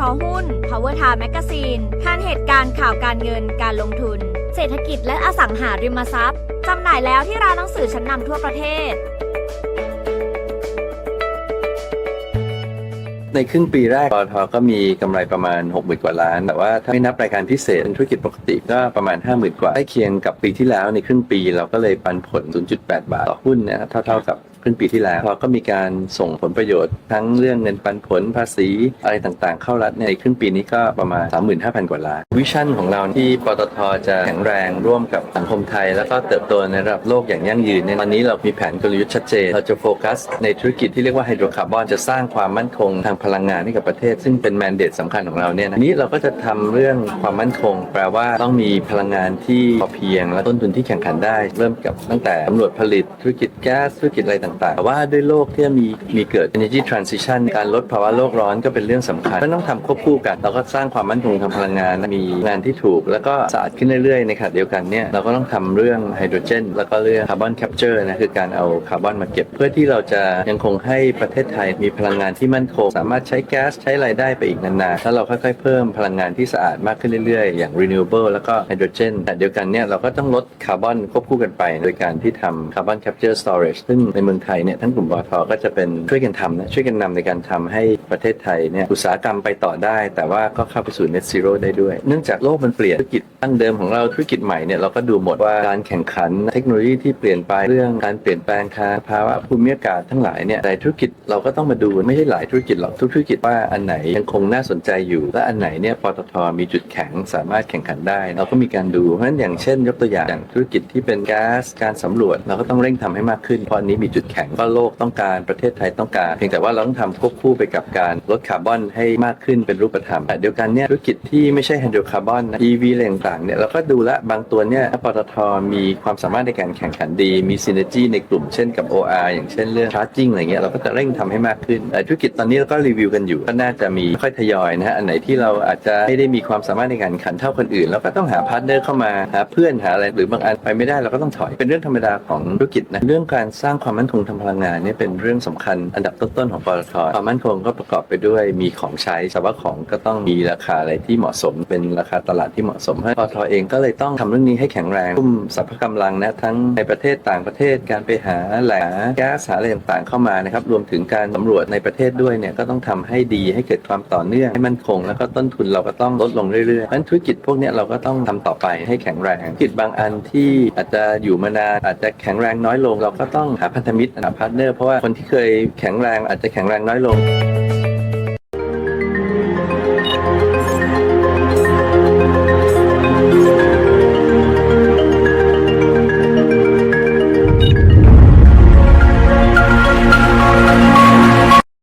Power Time Magazine ข่านเหตุการณ์ข่าวการเงินการลงทุน เศรษฐกิจและอสังหาริมทรัพย์ จำหน่ายแล้วที่ร้านหนังสือชั้นนำทั่วประเทศ ในครึ่งปีแรกปตทก็มีกำไรประมาณ 60,000 กว่าล้าน แต่ว่าถ้าไม่นับรายการพิเศษเป็นธุรกิจปกติก็ประมาณ 50,000 กว่าใกล้เคียงกับปีที่แล้วในครึ่งปีเราก็เลยปันผล 0.8 บาทต่อหุ้นนะครับเท่าๆกับ ครึ่งปีที่แล้วเราก็มีการส่งผลประโยชน์ ทั้งเรื่องเงินปันผลภาษีอะไรต่างๆ เข้ารัฐในครึ่งปีนี้ก็ประมาณ 35,000 กว่าล้านวิชั่นของเราที่ปตทจะแข็งแรงร่วมกับสังคมไทย แล้วก็เติบโตในระดับโลกอย่างยั่งยืนเนี่ยตอนนี้เรามีแผนกลยุทธ์ชัดเจน เราจะโฟกัสในธุรกิจที่เรียกว่าไฮโดรคาร์บอนจะสร้างความมั่นคงทางพลังงานให้กับประเทศ ซึ่งเป็นแมนเดตสำคัญของเราเนี่ยนะทีนี้เราก็จะทำเรื่องความมั่นคง แปลว่าต้องมีพลังงานที่พอเพียง และต้นทุนที่แข่งขันได้ เริ่มกับตั้งแต่ตำรวจผลิตธุรกิจแก๊สธุรกิจอะไรต่างๆแต่ว่าด้วยโลกที่มีมีเกิด energy transition การลดภาวะโลกร้อนก็เป็นเรื่องสำคัญก็ต้องทำควบคู่กัน เราก็สร้างความมั่นคงทางพลังงานมีงานที่ถูก แล้วก็สะอาดขึ้นเรื่อยๆในขณะเดียวกันเนี่ยเราก็ต้องทำเรื่องไฮโดรเจนแล้วก็เรื่องคาร์บอนแคปเจอร์นะคือการเอาคาร์บอนมาเก็บ เพื่อที่เราจะยังคงให้ประเทศไทยมีพลังงานที่มั่นคง สามารถใช้แก๊สใช้อะไรได้ไปอีกนานๆถ้าเราค่อยๆเพิ่มพลังงานที่สะอาดมากขึ้นเรื่อยๆ อย่าง renewable แล้วก็ไฮโดรเจนแต่เดียวกันเนี่ยเราก็ต้องลดคาร์บอนควบคู่กันไป โดยการที่ทำคาร์บอนแคปเจอร์สโตรจซึ่งในเมืองไทยเนี่ยทั้งกลุ่มบอทก็จะเป็นช่วยกันทำนะช่วยกันนำในการทำให้ประเทศไทยเนี่ยอุตสาหกรรมไปต่อได้ แต่ว่าก็เข้าไปสู่ net zero ได้ด้วย เนื่องจากโลกมันเปลี่ยนธุรกิจตั้งเดิมของเราธุรกิจใหม่เนี่ยเราก็ดูหมดว่าการแข่งขันเทคโนโลยีที่เปลี่ยนไปเรื่องการเปลี่ยนแปลงค่าภาวะภูมิอากาศทั้งหลายเนี่ยหลายธุรกิจเราก็ต้องมาดูไม่ใช่หลายธุรกิจหรอกทุกธุรกิจว่าอันไหนยังคงน่าสนใจอยู่ และอันไหนเนี่ยปตทมีจุดแข็งสามารถแข่งขันได้ เราก็มีการดูเพราะฉะนั้นอย่างเช่น ยกตัวอย่างอย่างธุรกิจที่เป็นก๊สการสำรวจ เราก็ต้องเร่งทำให้มากขึ้นเพราะอันนี้มีจุดแข็งก็โลกต้องการประเทศไทยต้องการ เพียงแต่ว่าเราต้องทำควบคู่ไปกับการลดคาร์บอนให้มากขึ้นเป็นรูปธรรมแต่เดียวกันเนี่ยธุรกิจที่ไม่ใช่ไฮโดรคาร์บอนนะ EV อะไรต่างๆเนี่ยเราก็ดูแลวบางตัวเนี่ยปตทมีความสามารถในการแข่งขันดี มีซินเนจีในกลุ่มเช่นกับ OR อย่างเช่นเรื่องชาร์จิ่งอะไรเงี้ยเราก็จะเร่งทำให้มากขึ้นแต่ธุรกิจตอนนี้เราก็รีวิวกันอยู่ ก็น่าจะมีค่อยทยอยนะฮะอันไหนที่เราอาจจะไม่ได้มีความสามารถในการแข่งขันเท่าคนอื่นเราก็ต้องหาพาร์ทเนอร์เข้ามาหาเพื่อนหาอะไรหรือบางอันไปไม่ได้เราก็ต้องถอยเป็นเรื่องธรรมดาของธุรกิจนะเรื่องการสร้างความมั่นคงทางพลังงานเนี่ยเป็นเรื่องสำคัญอันดับต้นๆของปตทความมั่นคงก็ประกอบไปด้วยมีของใช้แต่ว่าของก็ต้องมีราคาอะไรที่เหมาะสม เป็นราคาตลาดที่เหมาะสมให้ปตทเองก็เลยต้องทำเรื่องนี้ให้แข็งแรงทุ่มสรรพกำลังนะทั้งในประเทศต่างประเทศการไปหาแหล่งแก๊สหาอะไรต่างๆเข้ามานะครับรวมถึงการสำรวจในประเทศด้วยเนี่ยก็ต้องทำให้ดีให้เกิดความต่อเนื่องให้มั่นคง แล้วก็ต้นทุนเราก็ต้องลดลงเรื่อยๆเพราะฉะนั้นธุรกิจพวกนี้เราก็ต้องทำต่อไปให้แข็งแรงธุรกิจบางอันที่อาจจะอยู่มานานอาจจะแข็งแรงน้อยลง เราก็ต้องหาพันธมิตรหาพาร์ทเนอร์เพราะว่าคนที่เคยแข็งแรงอาจจะแข็งแรงน้อยลง